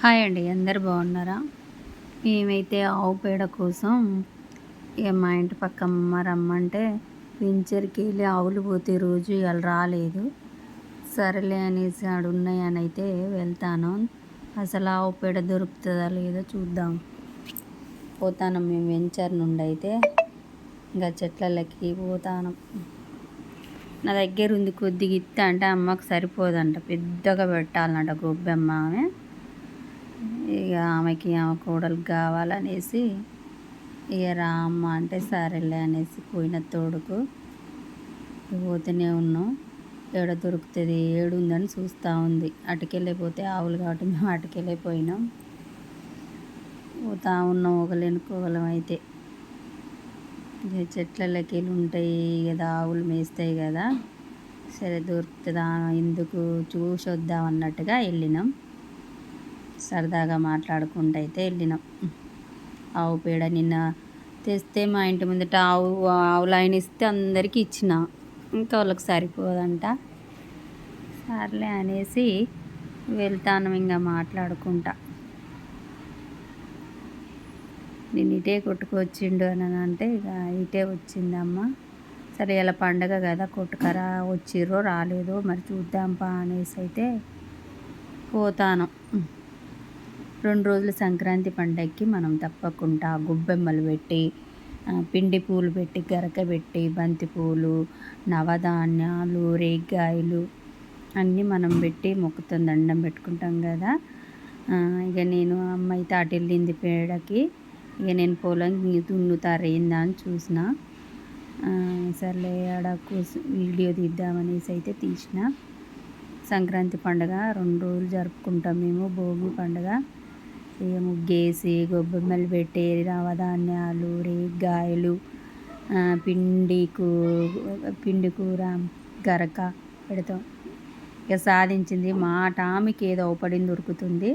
Hi అండి అందరు బాగున్నారా? మేమైతే ఆవు పేడ కోసం ఇక మా ఇంటి పక్క అమ్మ రమ్మంటే వెంచర్కి వెళ్ళి ఆవులు పోతే రోజు ఇవాళ రాలేదు. సరేలే అనేసి ఆడున్నాయని అయితే వెళ్తాను. అసలు ఆవు పేడ దొరుకుతుందా లేదో చూద్దాం. పోతాను మేము వెంచర్ నుండి అయితే. ఇంకా చెట్లకి పోతాను. నా దగ్గర ఉంది కొద్దిగా ఇత్త అంటే అమ్మకు సరిపోదంట. పెద్దగా పెట్టాలంట గొబ్బెమ్మ ఆమె. ఇక ఆమెకి ఆమె కోడలు కావాలనేసి ఇక రామ్మ అంటే సరేలే అనేసి పోయిన తోడుకు పోతూనే ఉన్నాం. ఏడ దొరుకుతుంది ఏడు ఉందని చూస్తూ ఉంది. అటుకెళ్ళిపోతే ఆవులు కాబట్టి మేము అటుకెళ్ళిపోయినాం. పోతా ఉన్నాం ఒకలెనుకోగలం అయితే. చెట్లలోకి వెళ్ళి ఉంటాయి కదా ఆవులు మేస్తాయి కదా. సరే దొరుకుతుందా ఎందుకు చూసి వద్దాం అన్నట్టుగా వెళ్ళినాం. సరదాగా మాట్లాడుకుంటూ అయితే వెళ్ళినాం. ఆవు పేడ నిన్న తెస్తే మా ఇంటి ముందట ఆవు ఆవు లైన్ ఇస్తే అందరికీ ఇచ్చిన. ఇంకా వాళ్ళకి సరిపోదంట. సర్లే అనేసి వెళ్తాను ఇంకా మాట్లాడుకుంటా. నేను ఇటే కొట్టుకొచ్చిండు అని అంటే ఇక ఇటే వచ్చిందమ్మ. సరే ఇలా పండగ కదా కొట్టుకరా వచ్చిర్రో రాలేదో మరి చూద్దాంపా అనేసి అయితే పోతాను. రెండు రోజుల సంక్రాంతి పండగకి మనం తప్పకుండా గుబ్బెమ్మలు పెట్టి పిండి పూలు పెట్టి గరక పెట్టి బంతి పూలు నవధాన్యాలు రేగ్గాయలు అన్నీ మనం పెట్టి మొక్కుతో దండం పెట్టుకుంటాం కదా. ఇక నేను అమ్మాయి తాటెళ్ళింది పేడకి ఇక నేను పొలం దున్నుతారేందా అని చూసిన. సర్లే ఆడ వీడియో తీద్దామనేసి అయితే తీసిన. సంక్రాంతి పండుగ రెండు రోజులు జరుపుకుంటాం మేము భోగి పండుగ. ఇక ముగ్గేసి గొబ్బెమ్మలు పెట్టి నవధాన్యాలు రేగ్గాయలు పిండి కూ పిండి కూర గరక పెడతాం. ఇక సాధించింది మా టామికి ఏదో పడింది దొరుకుతుంది.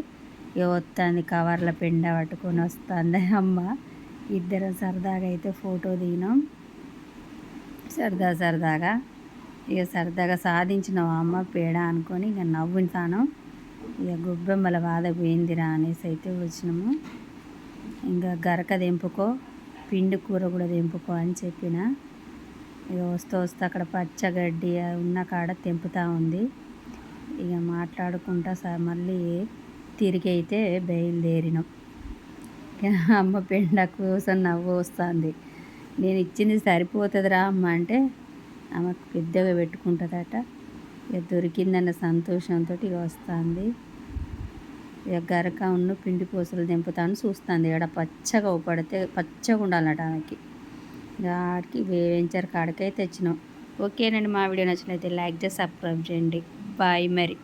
ఇక వస్తుంది కవర్ల పెండ పట్టుకొని వస్తుంది అమ్మ. ఇద్దరం సరదాగా అయితే ఫోటో దిగినాం. సరదా సరదాగా ఇక సరదాగా సాధించినాం అమ్మ పేడ అనుకొని ఇక నవ్వుతాను ఇక గొబ్బెమ్మల బాధ పోయిందిరా అనేసి అయితే వచ్చినాము. ఇంకా గరక తెంపుకో పిండి కూర కూడా తెంపుకో అని చెప్పిన. ఇక వస్తూ వస్తే అక్కడ పచ్చగడ్డి ఉన్న కాడ తెంపుతూ ఉంది. ఇక మాట్లాడుకుంటా సార్ మళ్ళీ తిరిగి అయితే బయలుదేరినాం. అమ్మ పెండ కోసం నవ్వు వస్తుంది. నేను ఇచ్చింది సరిపోతుందిరా అమ్మ అంటే ఆమెకు పెద్దగా పెట్టుకుంటుందట. ఇక దొరికిందన్న సంతోషంతో ఇక వస్తుంది. ఇక గరక ఉన్న పిండి పూసలు దింపుతాను చూస్తుంది. ఇక్కడ పచ్చగా పడితే పచ్చగా ఉండాలన్నట ఆమెకి. ఆడికి వేయించారు కాడికైతే తెచ్చినాం. ఓకేనండి మా వీడియో నచ్చినైతే లైక్ చేసి సబ్స్క్రైబ్ చేయండి. బాయ్ మరి.